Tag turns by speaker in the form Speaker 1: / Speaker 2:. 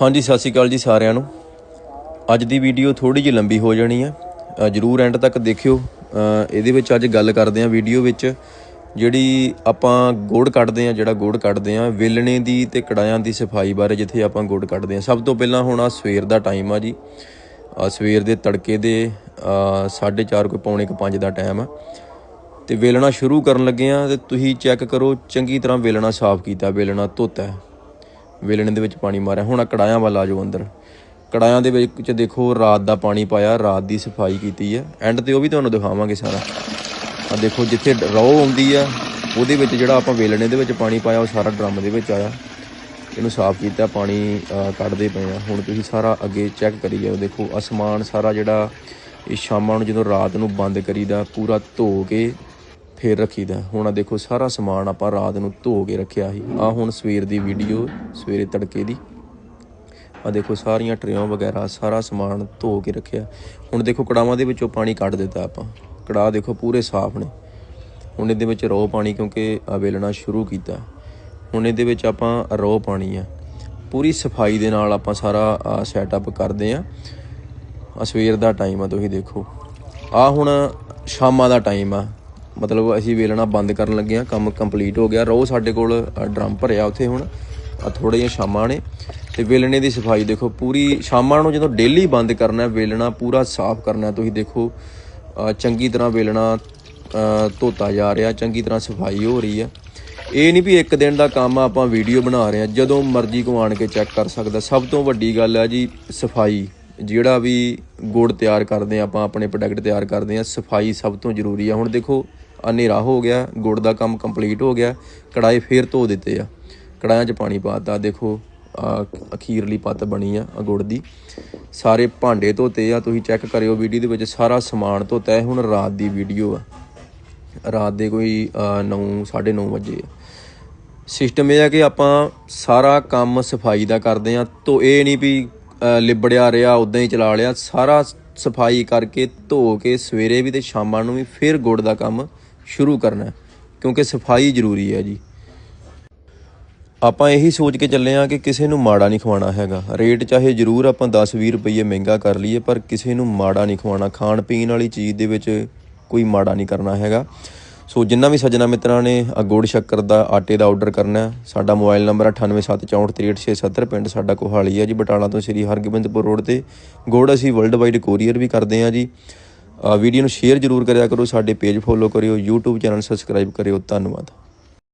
Speaker 1: ਹਾਂਜੀ ਸਤਿ ਸ਼੍ਰੀ ਅਕਾਲ ਜੀ ਸਾਰਿਆਂ ਨੂੰ। ਅੱਜ ਦੀ ਵੀਡੀਓ ਥੋੜੀ ਜਿਹੀ ਲੰਬੀ ਹੋ ਜਾਣੀ ਹੈ ਜਰੂਰ ਐਂਡ ਤੱਕ ਦੇਖਿਓ। ਇਹਦੇ ਵਿੱਚ ਅੱਜ ਗੱਲ ਕਰਦੇ ਹਾਂ ਵੀਡੀਓ ਵਿੱਚ ਜਿਹੜੀ ਆਪਾਂ ਗੁੜ ਕੱਢਦੇ ਹਾਂ ਜਿਹੜਾ ਗੁੜ ਕੱਢਦੇ ਹਾਂ ਵੇਲਣੇ ਦੀ ਤੇ ਕੜਾਇਆਂ ਦੀ ਸਫ਼ਾਈ ਬਾਰੇ ਜਿੱਥੇ ਆਪਾਂ ਗੁੜ ਕੱਢਦੇ ਹਾਂ। ਸਭ ਤੋਂ ਪਹਿਲਾਂ ਹੁਣ ਆ ਸਵੇਰ ਦਾ ਟਾਈਮ ਆ ਜੀ। ਅ, ਸਵੇਰ ਦੇ ਤੜਕੇ ਦੇ 4:30 ਕੋਈ ਪੌਣੇ ਕੁ 5 ਦਾ ਟਾਈਮ ਆ। ਤੇ ਵੇਲਣਾ ਸ਼ੁਰੂ ਕਰਨ ਲੱਗੇ ਆ ਤੇ ਤੁਸੀਂ ਚੈੱਕ ਕਰੋ ਚੰਗੀ ਤਰ੍ਹਾਂ ਵੇਲਣਾ ਸਾਫ਼ ਕੀਤਾ ਵੇਲਣਾ ਧੋਤਾ। ਵੇਲਣੇ ਦੇ ਵਿੱਚ ਪਾਣੀ ਮਾਰਿਆ। ਹੁਣ ਆ ਕੜਾਇਆਂ ਵੱਲ ਆ ਜਾਓ ਅੰਦਰ। ਕੜਾਇਆਂ ਦੇ ਵਿੱਚ ਦੇਖੋ, ਰਾਤ ਦਾ ਪਾਣੀ ਪਾਇਆ, ਰਾਤ ਦੀ ਸਫ਼ਾਈ ਕੀਤੀ ਹੈ ਐਂਡ ਤੇ ਉਹ ਵੀ ਤੁਹਾਨੂੰ ਦਿਖਾਵਾਂਗੇ ਸਾਰਾ। ਆ ਦੇਖੋ, ਜਿੱਥੇ ਰੋ ਆਉਂਦੀ ਆ, ਉਹਦੇ ਵਿੱਚ ਜਿਹੜਾ ਆਪਾਂ ਵੇਲਣੇ ਦੇ ਵਿੱਚ ਪਾਣੀ ਪਾਇਆ, ਉਹ ਸਾਰਾ ਡਰਮ ਦੇ ਵਿੱਚ ਆਇਆ। ਇਹਨੂੰ ਸਾਫ਼ ਕੀਤਾ, ਪਾਣੀ ਕੱਢਦੇ ਪਏ ਆ। ਹੁਣ ਤੁਸੀਂ ਸਾਰਾ ਅੱਗੇ ਚੈੱਕ ਕਰੀ ਜਾਓ ਦੇਖੋ ਅਸਮਾਨ ਸਾਰਾ ਜਿਹੜਾ ਇਹ ਸ਼ਾਮਾਂ ਨੂੰ ਜਦੋਂ ਰਾਤ ਨੂੰ ਬੰਦ ਕਰੀਦਾ, ਪੂਰਾ ਧੋ ਕੇ ਫੇਰ ਰੱਖੀਦਾ। ਹੁਣ ਆ ਦੇਖੋ, ਸਾਰਾ ਸਮਾਨ ਆਪਾਂ ਰਾਤ ਨੂੰ ਧੋ ਕੇ ਰੱਖਿਆ ਸੀ। ਆ ਹੁਣ ਸਵੇਰ ਦੀ ਵੀਡੀਓ ਸਵੇਰੇ ਤੜਕੇ ਦੀ। ਆ ਦੇਖੋ, ਸਾਰੀਆਂ ਟਰੇਆਂ ਵਗੈਰਾ, ਸਾਰਾ ਸਮਾਨ ਧੋ ਕੇ ਰੱਖਿਆ। ਹੁਣ ਦੇਖੋ ਕੜਾਵਾਂ ਦੇ ਵਿੱਚੋਂ ਪਾਣੀ ਕੱਢ ਦਿੱਤਾ ਆਪਾਂ। ਕੜਾਹ ਦੇਖੋ, ਪੂਰੇ ਸਾਫ਼ ਨੇ। ਹੁਣ ਇਹਦੇ ਵਿੱਚ ਰੋ ਪਾਣੀ, ਕਿਉਂਕਿ ਵੇਲਣਾ ਸ਼ੁਰੂ ਕੀਤਾ। ਹੁਣ ਇਹਦੇ ਵਿੱਚ ਆਪਾਂ ਰੋ ਪਾਣੀ ਆ। ਪੂਰੀ ਸਫ਼ਾਈ ਦੇ ਨਾਲ ਆਪਾਂ ਸਾਰਾ ਸੈਟਅਪ ਕਰਦੇ ਆ। ਆ ਸਵੇਰ ਦਾ ਟਾਈਮ ਆ, ਤੁਸੀਂ ਦੇਖੋ। ਆ ਹੁਣ ਸ਼ਾਮਾਂ ਦਾ ਟਾਈਮ ਆ। ਮਤਲਬ ਅਸੀਂ ਵੇਲਣਾ ਬੰਦ ਕਰਨ ਲੱਗੇ ਆ ਕੰਮ ਕੰਪਲੀਟ ਹੋ ਗਿਆ। ਰੋ ਸਾਡੇ ਕੋਲ ਡਰਮ ਭਰਿਆ ਉੱਥੇ ਹੁਣ। ਆ ਥੋੜੇ ਜਿਹੀਆਂ ਸ਼ਾਮਾਂ ਨੇ। ਤੇ ਵੇਲਣੇ ਦੀ ਸਫ਼ਾਈ ਦੇਖੋ ਪੂਰੀ ਸ਼ਾਮਾਂ ਨੂੰ ਜਦੋਂ ਡੇਲੀ ਬੰਦ ਕਰਨਾ ਹੈ, ਵੇਲਣਾ ਪੂਰਾ ਸਾਫ਼ ਕਰਨਾ ਹੈ, ਤੁਸੀਂ ਦੇਖੋ ਅ, ਚੰਗੀ ਤਰ੍ਹਾਂ ਵੇਲਣਾ ਅ, ਧੋਤਾ ਜਾ ਰਿਹਾ ਚੰਗੀ ਤਰ੍ਹਾਂ ਸਫ਼ਾਈ ਹੋ ਰਹੀ ਹੈ। ਇਹ ਨਹੀਂ ਵੀ ਇੱਕ ਦਿਨ ਦਾ ਕੰਮ ਆ ਆਪਾਂ ਵੀਡੀਓ ਬਣਾ ਰਹੇ ਆ ਜਦੋਂ ਮਰਜ਼ੀ ਕੋ ਆਣ ਕੇ ਚੈੱਕ ਕਰ ਸਕਦਾ। ਸਭ ਤੋਂ ਵੱਡੀ ਗੱਲ ਆ ਜੀ ਸਫ਼ਾਈ। ਜਿਹੜਾ ਵੀ ਗੁੜ ਤਿਆਰ ਕਰਦੇ ਆ ਆਪਾਂ ਆਪਣੇ ਪ੍ਰੋਡਕਟ ਤਿਆਰ ਕਰਦੇ ਆ ਸਫ਼ਾਈ ਸਭ ਤੋਂ ਜ਼ਰੂਰੀ ਆ। ਹੁਣ ਦੇਖੋ ਹਨੇਰਾ ਹੋ ਗਿਆ, ਗੁੜ ਦਾ ਕੰਮ ਕੰਪਲੀਟ ਹੋ ਗਿਆ ਕੜਾਏ ਫੇਰ ਧੋ ਦਿੱਤੇ ਆ। ਕੜਾਇਆਂ 'ਚ ਪਾਣੀ ਪਾਤਾ ਦੇਖੋ ਅਖੀਰਲੀ ਪੱਤ ਬਣੀ ਆ ਗੁੜ ਦੀ। ਸਾਰੇ ਭਾਂਡੇ ਧੋਤੇ ਆ। ਤੁਸੀਂ ਚੈੱਕ ਕਰਿਓ ਵੀਡੀਓ ਦੇ ਵਿੱਚ ਸਾਰਾ ਸਮਾਨ ਧੋਤਾ ਹੈ। ਹੁਣ ਰਾਤ ਦੀ ਵੀਡੀਓ ਆ। ਰਾਤ ਦੇ ਕੋਈ 9 9:30 ਵਜੇ ਸਿਸਟਮ ਇਹ ਆ ਕਿ ਆਪਾਂ ਸਾਰਾ ਕੰਮ ਸਫ਼ਾਈ ਦਾ ਕਰਦੇ ਆ। ਤੋ ਇਹ ਨਹੀਂ ਵੀ ਲਿਬੜਿਆ ਰਿਹਾ ਉਦਾਂ ਹੀ ਚਲਾ ਲਿਆ। ਸਾਰਾ ਸਫ਼ਾਈ ਕਰਕੇ ਧੋ ਕੇ ਸਵੇਰੇ ਵੀ ਤੇ ਸ਼ਾਮਾਂ ਨੂੰ ਵੀ ਫਿਰ ਗੁੜ ਦਾ ਕੰਮ ਸ਼ੁਰੂ ਕਰਨਾ ਕਿਉਂਕਿ ਸਫ਼ਾਈ ਜ਼ਰੂਰੀ ਹੈ ਜੀ। ਆਪਾਂ ਇਹੀ ਸੋਚ ਕੇ ਚੱਲੇ ਆ ਕਿ ਕਿਸੇ ਨੂੰ ਮਾੜਾ ਨਹੀਂ ਖਵਾਉਣਾ ਹੈਗਾ। ਰੇਟ ਚਾਹੇ ਜ਼ਰੂਰ ਆਪਾਂ 10-20 ਰੁਪਏ ਮਹਿੰਗਾ ਕਰ ਲਈਏ, ਪਰ ਕਿਸੇ ਨੂੰ ਮਾੜਾ ਨਹੀਂ ਖਵਾਉਣਾ। ਖਾਣ ਪੀਣ ਵਾਲੀ ਚੀਜ਼ ਦੇ ਵਿੱਚ ਕੋਈ ਮਾੜਾ ਨਹੀਂ ਕਰਨਾ ਹੈਗਾ। ਸੋ ਜਿੰਨਾ ਵੀ ਸੱਜਣਾ ਮਿੱਤਰਾਂ ਨੇ ਆ ਗੁੜ ਸ਼ੱਕਰ ਦਾ ਆਟੇ ਦਾ ਆਰਡਰ ਕਰਨਾ ਸਾਡਾ ਮੋਬਾਈਲ ਨੰਬਰ 9874638670 ਪਿੰਡ ਸਾਡਾ ਕੋਹਾਲੀ ਹੈ ਜੀ। ਬਟਾਲਾ ਤੋਂ ਸ੍ਰੀ ਹਰਗੋਬਿੰਦਪੁਰ ਰੋਡ ਤੇ ਗੁੜ ਅਸੀਂ ਵਰਲਡ ਵਾਈਡ ਕੋਰੀਅਰ ਵੀ ਕਰਦੇ ਹਾਂ ਜੀ। ਵੀਡੀਓ ਨੂੰ ਸ਼ੇਅਰ ਜ਼ਰੂਰ ਕਰਿਆ ਕਰੋ, ਸਾਡੇ ਪੇਜ ਫੋਲੋ ਕਰਿਓ, YouTube ਚੈਨਲ ਸਬਸਕ੍ਰਾਈਬ ਕਰਿਓ, ਧੰਨਵਾਦ।